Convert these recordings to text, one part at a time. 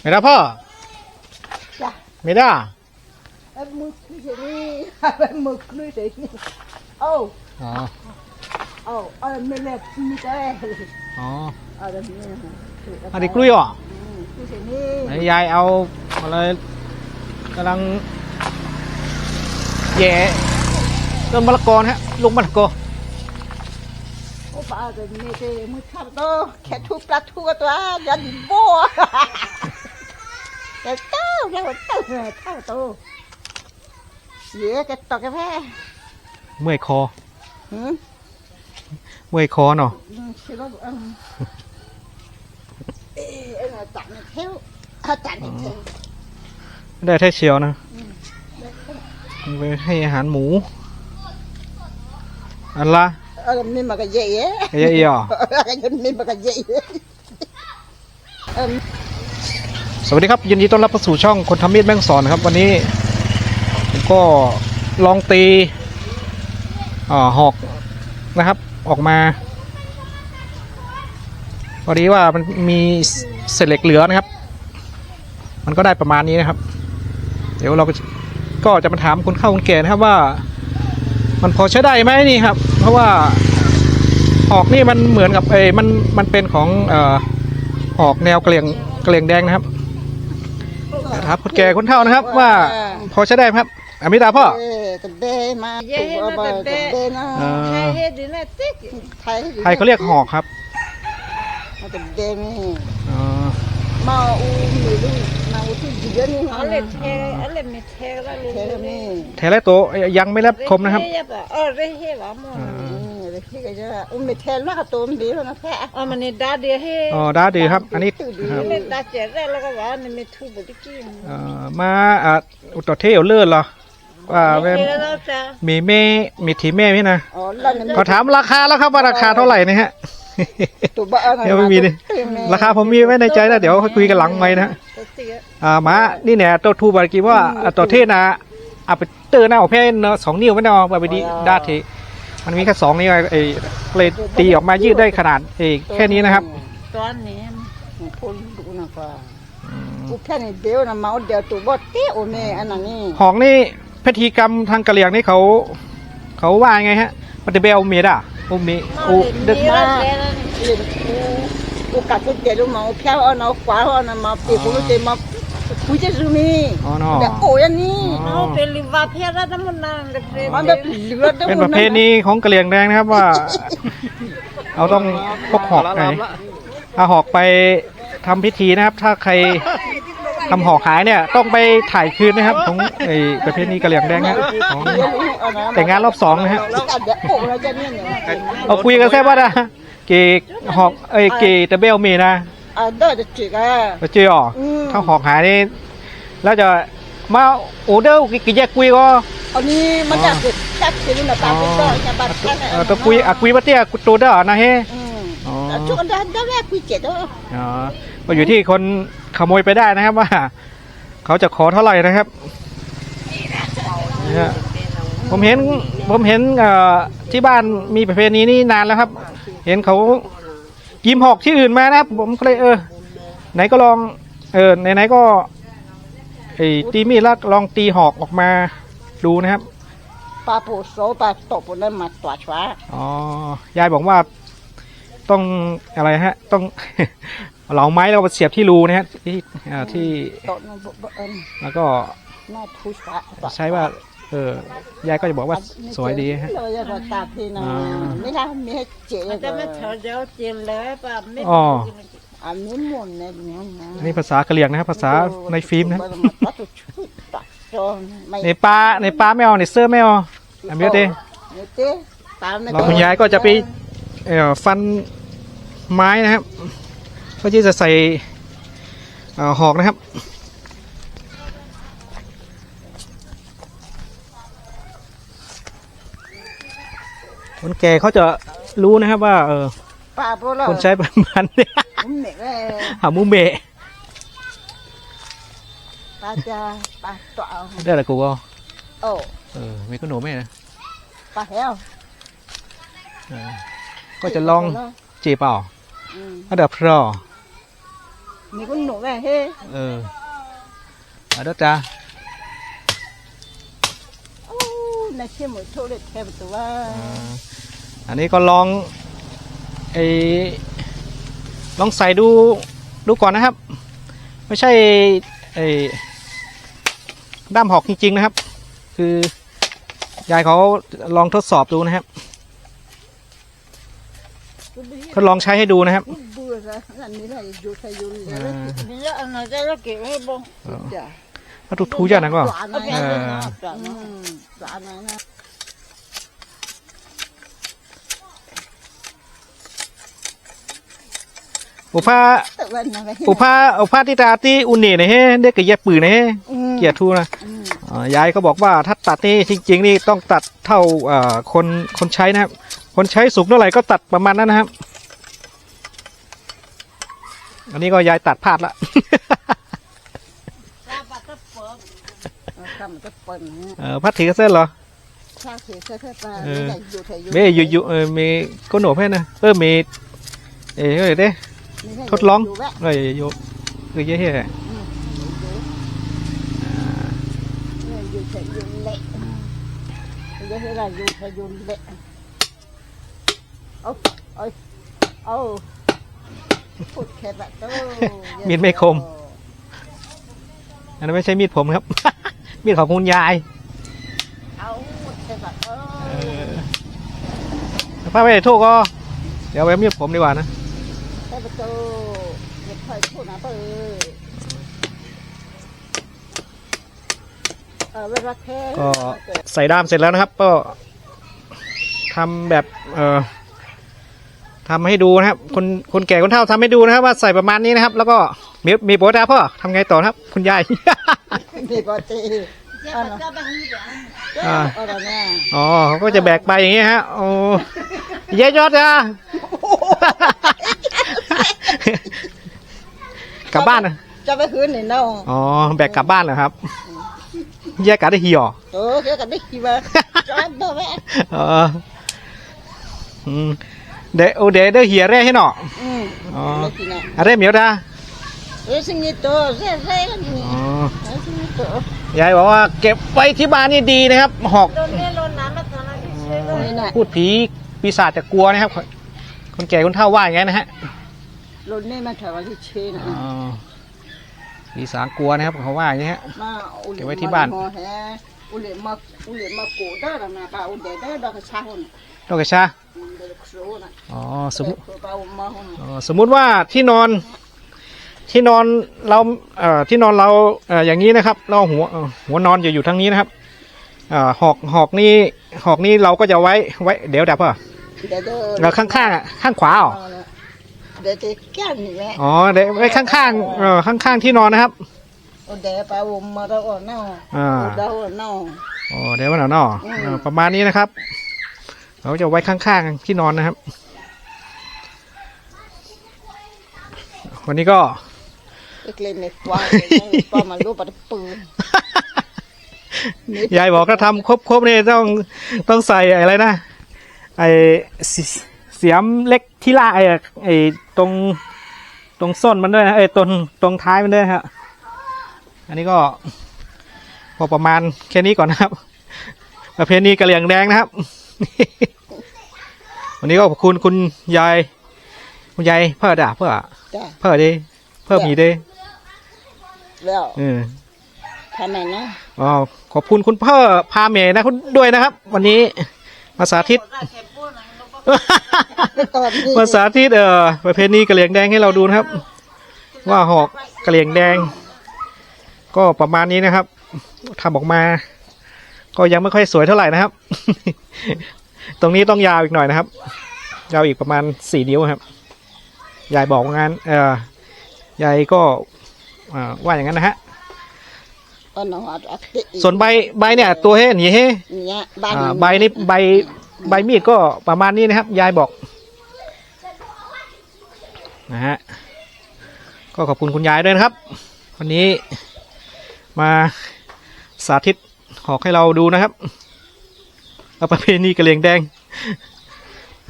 ไม่ได้พ่อจ้ะไม่ได้ไอ้มึกนี่เฉยนี่ไอ้มึกนี่เฉยนี่โอ้อ๋อโอ้เออไม่เล็กมีแต่อ๋อเออเดี๋ยวนี้อันนี้กล้วยอะอืมนี่เฉยนี่ไหนยายเอาอะไรกำลังแย่ต้นมะละกอนะฮะลูกมะละกอโอ้ป้าเดี๋ยวนี้เดี๋ย วมึงทำตัวแค่ทุบปลาทุบตัวยันบัวแต่เต้าแล้วเต้าเต้าตัวเยอะจะตอกกันแพ้เมื่อยคอหืมเมื่อยคอเนาะอืมคิดว่าอืมเอ๊ะไอ้หน่ะจับเนี่ยเที่ยวเขาจับเนี่ยเที่ยวได้แท้เชียวนะไปให้อาหารหมู อันละเออนี่มันก็เยอะแยะเยอะๆอะ cái dân mình mà cái gì Ừm, สวัสดีครับยินดีต้อนรับเข้าสู่ช่องคนทำมีดแม่งสอนครับวันนี้ผมก็ลองตีอ่าหอกนะครับ ออกมาพอดีว่ามันมีเศษเหล็กเหลือนะครับ มันก็ได้ประมาณนี้นะครับ เดี๋ยวเราก็ก็จะมาถามคนเข้าคนแก่นะครับว่า มันพอใช้ได้ไหมนี่ครับ เพราะว่าหอกนี่มันเหมือนกับเอยมันมันเป็นของเอ่อหอกแนวเกลียงเกลียงแดงนะครับ ถามคนแก่คนเฒ่านะครับ ว่า พอใช้ได้ไหมครับอมิตาพ่อ ê, cái đê mà Dê tụ nó ở bờ, cái cái đê. đê nó เอ่อ Hai hết đến là tích ไทยไทยเขาเรียกหอกครับมันเป็นเดนี่อ๋อมาอูมีลูกมาอูที่เยอะนี่ Ở lên thề, ở lên mệt thề ra เท lên นี่แทและโตะยังไม่รับคมนะครับ Ờ, đây hết lắm อ่า rồi เด็กที่ก็จะอุ้มไม่แทนมากตัวมันดีแล้วนะแพ้ Ờ, mà này đá đĩa hết อ๋ อด้าดีครับอันนี้ครับ Lên đá trẻ ra là cái bảo này mệt thu bộ đi kim เอ่อมาอะอุตตเทเอลเลอร์เหรอว่าแม่มีแม่มีทีแม่พี่นะอ๋อขอถามราคาแล้วครับว่าราคาเท่าไหร่นะฮะตัวบ้าเดี๋ยวไม่มีดิราคาผมมีไว้ในใจแล้วเดี๋ยวคุยกันหลังไมค์นะอ่ามานี่เนี่ยตัวทูบาร์กีว่าอะตัวเทนะเอาไปเตอร์หน้าออกแค่เนอสองนิ้วไม่ได้เอาไปดีด้าเท มันมีแค่สองนิ้วไอ้เลยตีออกมายืดได้ขนาดเอ้แค่นี้นะครับ Toán này พูดดูนะป่ากูแค่นี้เดียวนะเมาเดียวตัวบ่เตี้ยโอเมอันนั้นนี่หอกนี่พิธีกรรมทางกะเหรี่ยงนี่เขา เขาว่าไงฮะมันจะเบลเมียด่ะอุมีอุ Mà ดึก lên ra thế đó เล่นกูกูกัดกูเดียวมาเพี้ยวเอาเนาขวาเอาเนามาปีกูรู้เต็มมา กูจะรู้มีอ๋อเนาะแต่โอ้ยนี่อ๋อ Nó phải liva phê ra đó mà nàng được phê มันแบบเหลือเป็นประเพณีของกะเหรี่ยงแดงนะครับว่าเราต้องพกหอกไหนเอาหอกไปทำพิธีนะครับ ถ้าใครทำหอกหายเนี่ย ต้องไปถ่ายคืนนะครับ ของไอ้ประเพณีกะเหรี่ยงแดงนะของแต่งงานรอบสองนะฮะแล้วกัดเดี๋ยวโอ้เราจะเนี่ยเนี่ยเอาคุยกันแซ่บว่าอะเกหอกเอ้ยเกตะเบลมีนะ อ่าเด้อจะจิกอะไปเจออ๋ออืมถ้าหอกหายนี่แล้วจะมาโอเดอร์กี่แยกคุยก็อันนี้มันจะเกิดแค่คือมันตามไปต่อจะบัดแค่เออตะคุยอะคุยมาเตี้ยกุโตเด้อนะเฮอืมอ๋อช่วงนั้นได้แรกคุยเจ็ดแล้วอ๋อก็อยู่ที่คนขโมยไปได้นะครับว่า เขาจะขอเท่าไหร่นะครับเนี่ยผมเห็นผมเห็นเอ่อที่บ้านมีประเพณีนี้นานแล้วครับ เห็นเขา ยิมหอกที่อื่นมานะครับ ผมก็เลยเออ ไหนก็ลอง เออไหนๆก็ไอ้ตีมีดแล้วลองตีหอกออกมาดูนะครับปลาปูโซปลาตบปนนั้นมาตัวช้าอ๋อยายบอกว่าต้องอะไรฮะ ต้อง เหลาไม้แล้วมาเสียบที่รูนะฮะที่อ่าที่ตบนั่นเอิญแล้วก็น่าทุช้าใช้ว่า เออยายก็จะบอกว่าสวยดีฮะเลยจะตาพี่นะอ่า ไม่ได้มีให้เจ๊ Mà ta mới thở giáo tiền lấy bà mệt Ờ. อันนี้หมุนเนี่ยเนี่ยนะอันนี้ภาษากะเหรี่ยงนะครับภาษาในฟิล์มนะไม่ในปลาในปลาไม่เอาในเสื้อไม่เอาอันนี้เต้เนี่ยเจ๊ตามไม่เราคุณยายก็จะไปเอ่อฟันไม้นะครับเพื่อที่จะใส่เอ่อหอกนะครับ คนแก่เขาจะรู้นะครับว่าเออป้าพวกเราคนใช้ประมาณเนี้ยผมเหน็กเลยหามูเมะป้าจะป้าต่อเอาได้ละกูก็โอ้เออมีขนมไหมนะป้าเฮลเออก็จะลองจีบเปล่าอืมอันดับพรอมีคนหนูแม่เฮ้เออเอาเด้อจ้า น่าเชื่อหมดโทษเลยแทบตัวอันนี้ก็ลองไอ้ลองใส่ดูดูก่อนนะครับ ไม่ใช่ไอ้ด้ามหอกจริงๆนะครับ คือยายเขาลองทดสอบดูนะครับทดลองใช้ให้ดูนะครับเบื่อละอันนี้แหละอยู่ใส่อยู่เลยอ่ามีเยอะอันไหนจะเราเก็บให้บ่จ้ะ ถ้าถูกทูอย่างนั้นก็หวานเอาไปนะเอาเอไปอเอาไปอืมหวานนะนะอุผ้าแต่วันนะอุผ้าอุผ้าที่ตาที่อุนเน่นะเฮ้เด็กกับแยกปืนนะเฮ้อืมเกียรติทูนะอืมอ่ายายก็บอกว่าถ้าตัดนี่จริง ๆ นี่ต้องตัดเท่าอ่าคนคนใช้นะครับ คนใช้สูงเท่าไหร่ก็ตัดประมาณนั้นนะครับ อันนี้ก็ยายตัดพลาดละเอา ทำมันก็เปิดนะเออพัดถือเส้นเหรอชาเสียเสื้อเสื้อปลาเออไม่ได้อยู่ใส่อยู่เม่อยู่อยู่เออมีก้นหนวกให้นะเออมีเอ้ยเอ้ยเด้ไม่ได้ทดลองยู่แวะเอ้ยอยู่คือเยอะแยะเนี่ยอยู่ใส่อยู่เละเยอะให้เราอยู่ใส่อยู่เละเอาเอาเอาพูดแค่แบบโตมีดไม่คม อันนั้นไม่ใช่มีดผมครับ มีดของคุณยายเอาแค่แบบโตถ้าไม่ได้โทษก็ เดี๋ยวไว้มีดผมดีกว่านะแค่แบบโตอย่าค่อยพูดนะเปิดเออเวลาแค่ก็ใส่ด้ามเสร็จแล้วนะครับ ก็ทำแบบ เอ่อทำให้ดูนะครับ คนคนแก่คนเฒ่าทำให้ดูนะครับ ว่าใส่ประมาณนี้นะครับ แล้วก็ มีมีโปรดาพ่อทำไงต่อนะครับ คุณยาย มีปกติจะไปจะไปให้เดี๋ยวอ่า เอาละเนี่ยอ๋อเขาก็จะแบกไปอย่างนี้ฮะ โอ้เยยอดจ้ากลับบ้านนะจะไปคืนนี่น้องอ๋อ แบกกลับบ้านเหรอครับแยกกันได้เหี่ยวเออแกกันได้กี่บาทจอดบ่แม่เอออืมเดโอเดเดเหี่ยแร่ให้หนออืมอ๋อไม่กินอะอะไรเหมียวดา เออสิ่งนี้โตเซ่เซ่กันนี่อ๋อเออสิ่งนี้โตยายบอกว่าเก็บไว้ที่บ้านนี่ดีนะครับหอกโดนเนี่ยโดนน้ำมาตอนนั้นที่เชื่อนี่น่ะพูดผีปีศาจจะกลัวนะครับ คนแก่คนเฒ่าว่าอย่างไงนะฮะรถนี่มาถวายที่เชนอ๋อปีศาจกลัวนะครับเขาว่าอย่างนี้ฮะมาอุเก็บไว้ที่บ้านอุเลมาอุเลมาโกด้านะป่าอุเดด้าดอกชาหุ่นดอกกระชาเด็กโซน่ะอ๋อสมมติป่ามาหุ่นอ๋อสมมุติว่าที่นอน ที่นอนเราเอ่อที่นอนเราเอ่ออย่างนี้นะครับ เราหัวเอ่อหัวนอนจะอยู่ทางนี้นะครับอ่าหอกหอกนี่หอกนี่เราก็จะไว้ไว้ เดี๋ยวดับเปล่ะเดี๋ยวเด้อแล้วข้างๆอะข้างขวาอ๋อเดี๋ยวจะแก้นี่แหละอ๋อเดี๋ยวไว้ข้างๆเอ่อข้างๆที่นอนนะครับอุเดป่าอุมาเราอ่อนน้ออ่าอุดาอ่อนน้ออ๋อเดี๋ยววันหนออืม เอ่อประมาณนี้นะครับ เราจะไว้ข้างๆที่นอนนะครับ วันนี้ก็ เอ็กเลนเน็ตว่าป้ามาลูกปัดปืนยายบอกถ้าทำครบครบๆนี่ต้องต้องใส่อะไรนะไอเสเสียมเล็กที่ล่าไอไอตรงตรงส้นมันด้วยนะไอตรงตรงท้ายมันด้วยฮะอันนี้ก็พอประมาณแค่นี้ก่อนนะครับประเพณีกะเหลี่ยงแดงนะครับ วันนี้ก็ขอบคุณคุณยายคุณยายเพื่อด่าเพื่อจ้ะเพื่อดี เพื่อมีดีแล้วเออทำไมนะอ๋อขอบคุณคุณพ่อพาเมย์นะคุณด้วยนะครับ วันนี้มาสาธิตตอนนี้มาสาธิตเอ่อประเพณีกะเหรี่ยงแดงให้เราดูนะครับ ว่าหอกกะเหรี่ยงแดง ก็ประมาณนี้นะครับทำออกมา ก็ยังไม่ค่อยสวยเท่าไหร่นะครับ ตรงนี้ต้องยาวอีกหน่อยนะครับ ยาวอีกประมาณสี่นิ้วครับยายบอกว่างานเอ่อ ยายก็อ่าว่าอย่างนั้นนะฮะอันนั้นอัดติส่วนใบใบเนี่ย ตัวเฮ้หนีเฮ้เนี่ยบ้านอ่าใบนี้ใบใบมีดก็ประมาณนี้นะครับ ยายบอกนะฮะก็ขอบคุณคุณยายด้วยนะครับ วันนี้มาสาธิตหอกให้เราดูนะครับเอาประเพณีกระเหลียงแดง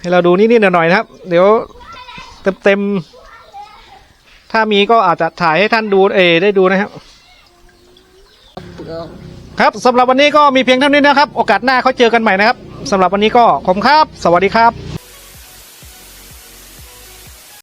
ให้เราดูนิดๆหน่อยๆนะครับ เดี๋ยวเต็มเต็ม ถ้ามีก็อาจจะถ่ายให้ท่านดูเอ ได้ดูนะครับ ครับสำหรับวันนี้ก็มีเพียงเท่านี้นะครับ โอกาสหน้าเขาเจอกันใหม่นะครับสำหรับวันนี้ก็ขอบคุณครับ สวัสดีครับ